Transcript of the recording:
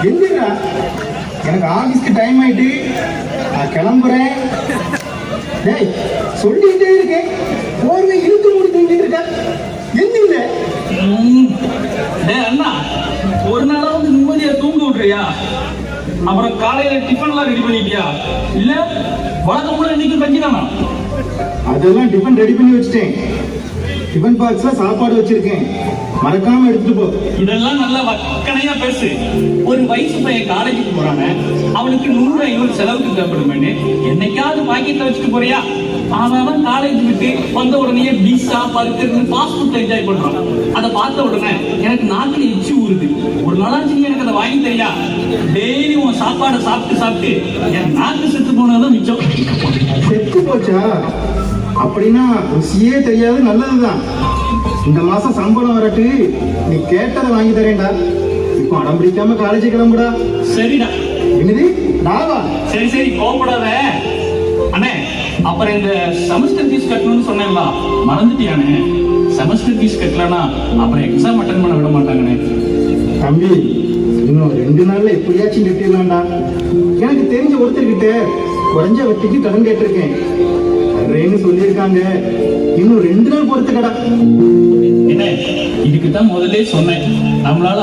எந்திரா எனக்கு ஆபீஸ்க்கு டைம் ஆயிட்டு நான் கிளம்புறேன். டேய் சொல்லிட்டே இருக்கேன். போர்வை இழுத்து மூடி தூங்கிட்டு இருக்க எந்தில்ல ம். டேய் அண்ணா ஒரு நாளாவது நிம்மதியா தூங்க விடுறியா? அப்புறம் காலையில டிஃபன்லாம் ரெடி பண்ணிட்டியா? இல்ல வழக்கம் போல இன்னைக்கு கஞ்சி தானா அதெல்லாம் டிஃபன் ரெடி பண்ணி வச்சிட்டேன். டிஃபன் பாக்ஸ்ல சாப்பாடு வச்சிருக்கேன். மறக்காம எடுத்துட்டு போ. இதெல்லாம் நல்லா வக்கனையா பேசு. ஒரு வயசு பையன் காலேஜுக்கு போறானே அவனுக்கு நூறு ஐநூறு செலவுக்கு தேவைப்படுமேன்னு. என்னைக்காவது பாக்கெட்ல வச்சுட்டு போறியா? அவன் காலேஜ் விட்டு வந்த உடனே பீஸா பர்கர்னு ஃபாஸ்ட் ஃபுட் என்ஜாய் பண்றான். அதை பார்த்த உடனே எனக்கு நாக்கில் எச்சி ஊறுது. ஒரு நாளாச்சு எனக்கு அதை வாங்கி தரியா? டெய்லி உன் சாப்பாடை சாப்பிட்டு சாப்பிட்டு என் நாக்கு செத்து போனதான் மிச்சம். செத்து போச்சா? அப்படின்னா ருசியே தெரியாது நல்லதுதான். இந்த மாசம் சம்பளம் வரட்டு நீ கேட்டதை வாங்கி தரேன்டா. இப்போ அடம் பிடிக்காம காலேஜ் கிளம்புடா. சரிடா. என்னது? நாவா சரி சரி கோவப்படாத. அண்ணே அப்புறம் இந்த செமஸ்டர் ஃபீஸ் கட்டணும்னு சொன்னேன்ல மறந்துட்டியானே செமஸ்டர் ஃபீஸ் கட்டலனா அப்புறம் எக்ஸாம் அட்டன் பண்ண விட மாட்டாங்கண்ணே. தம்பி இன்னும் ரெண்டு நாள்ல எப்படியாச்சும் கட்டிடலாம்டா எனக்கு தெரிஞ்ச ஒருத்தர்கிட்ட குறைஞ்ச வட்டிக்கு கடன் கேட்டிருக்கேன். வர்றேன்னு சொல்லியிருக்காங்க. இன்னும் ரெண்டு நாள் பொறுத்து கடா. என்ன? இதுக்கு தான் முதல்ல சொன்னேன். நம்மளால